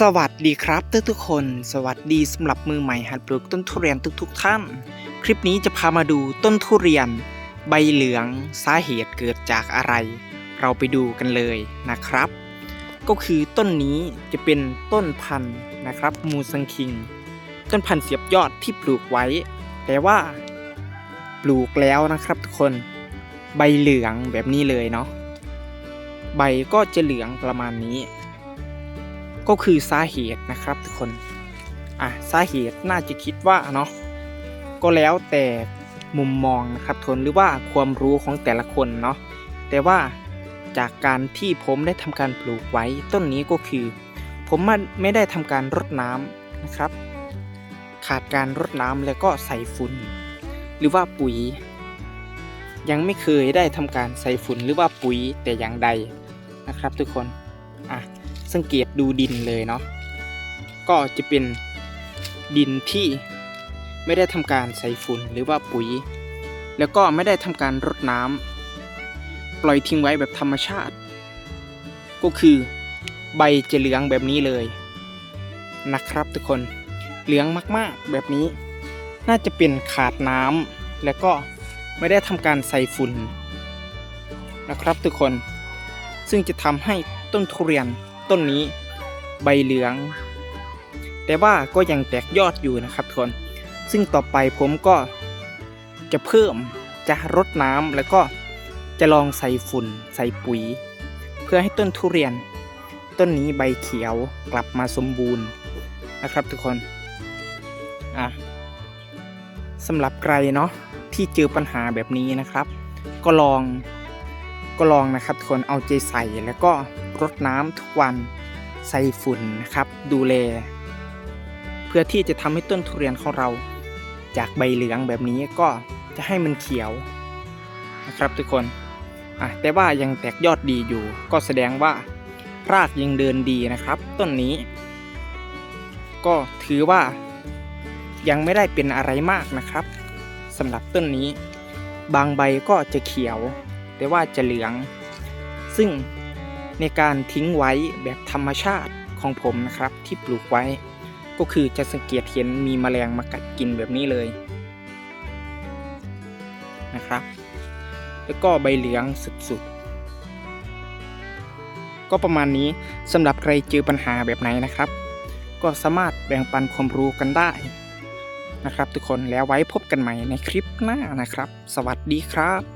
สวัสดีครับทุกทุกๆคน สวัสดีสำหรับมือใหม่หัดปลูกต้นทุเรียนทุกๆท่าน คลิปนี้จะพามาดูต้นทุเรียน ใบเหลืองสาเหตุเกิดจากอะไร เราไปดูกันเลยนะครับ ก็คือต้นนี้จะเป็นต้นพันธุ์นะครับมูซังคิง ต้นพันธุ์เสียบยอดที่ปลูกไว้ แต่ว่า ปลูกแล้วนะครับทุกคน ใบเหลืองแบบนี้เลยเนาะใบก็จะเหลืองประมาณนี้ ก็คือสาเหตุนะครับทุกคนอะสาเหตุน่าจะคิดว่าเนาะก็แล้วแต่มุมมองนะครับทนหรือว่าความรู้ของแต่ละคนเนาะแต่ว่าจากการที่ผมได้ทำการปลูกไว้ต้นนี้ก็คือ ผมไม่ได้ทำการรดน้ำนะครับ ขาดการรดน้ำแล้วก็ใส่ฝุ่น หรือว่าปุ๋ย ยังไม่เคยได้ทำการใส่ฝุ่นหรือว่าปุ๋ยแต่อย่างใดนะครับ ทุกคนอะ สังเกตดูดินเลยเนาะก็จะเป็นดินที่ไม่ได้ทำการใส่ฝุ่นหรือว่าปุ๋ย แล้วก็ไม่ได้ทำการรดน้ำปล่อยทิ้งไว้แบบธรรมชาติ ก็คือใบจะเหลืองแบบนี้เลยนะครับทุกคนเหลืองมากๆ แบบนี้ น่าจะเป็นขาดน้ำแล้วก็ไม่ได้ทำการใส่ฝุ่นนะครับทุกคนซึ่งจะทำให้ต้นทุเรียน ต้นนี้ใบเหลือง แต่ว่าก็ยังแตกยอดอยู่นะครับทุกคนซึ่งต่อไปผมก็จะเพิ่มจะรดน้ำแล้วก็จะลองใส่ฝุ่นใส่ปุ๋ย เพื่อให้ต้นทุเรียน ต้นนี้ใบเขียวกลับมาสมบูรณ์นะครับทุกคนอะสำหรับใครเนาะที่เจอปัญหาแบบนี้นะครับ ก็ลอง ก็ลองนะครับทุกคนเอาใจใส่แล้วก็รดน้ำทุกวันใส่ฝุ่นนะครับ ดูแล เพื่อที่จะทำให้ต้นทุเรียนของเรา จากใบเหลืองแบบนี้ก็จะให้มันเขียวนะครับทุกคนอะแต่ว่ายังแตกยอดดีอยู่ ก็แสดงว่ารากยังเดินดีนะครับ ต้นนี้ ก็ถือว่ายังไม่ได้เป็นอะไรมากนะครับสำหรับต้นนี้ บางใบก็จะเขียว แต่ว่าจะเหลือง ซึ่งในการทิ้งไว้แบบธรรมชาติของผมนะครับที่ปลูกไว้ ก็คือจะสังเกตเห็นมีแมลงมากัดกินแบบนี้เลยนะครับ แล้วก็ใบเหลืองสุดๆ ก็ประมาณนี้สำหรับใครเจอปัญหาแบบไหนนะครับ ก็สามารถแบ่งปันความรู้กันได้นะครับ ทุกคนแล้วไว้พบกันใหม่ในคลิปหน้านะครับ สวัสดีครับ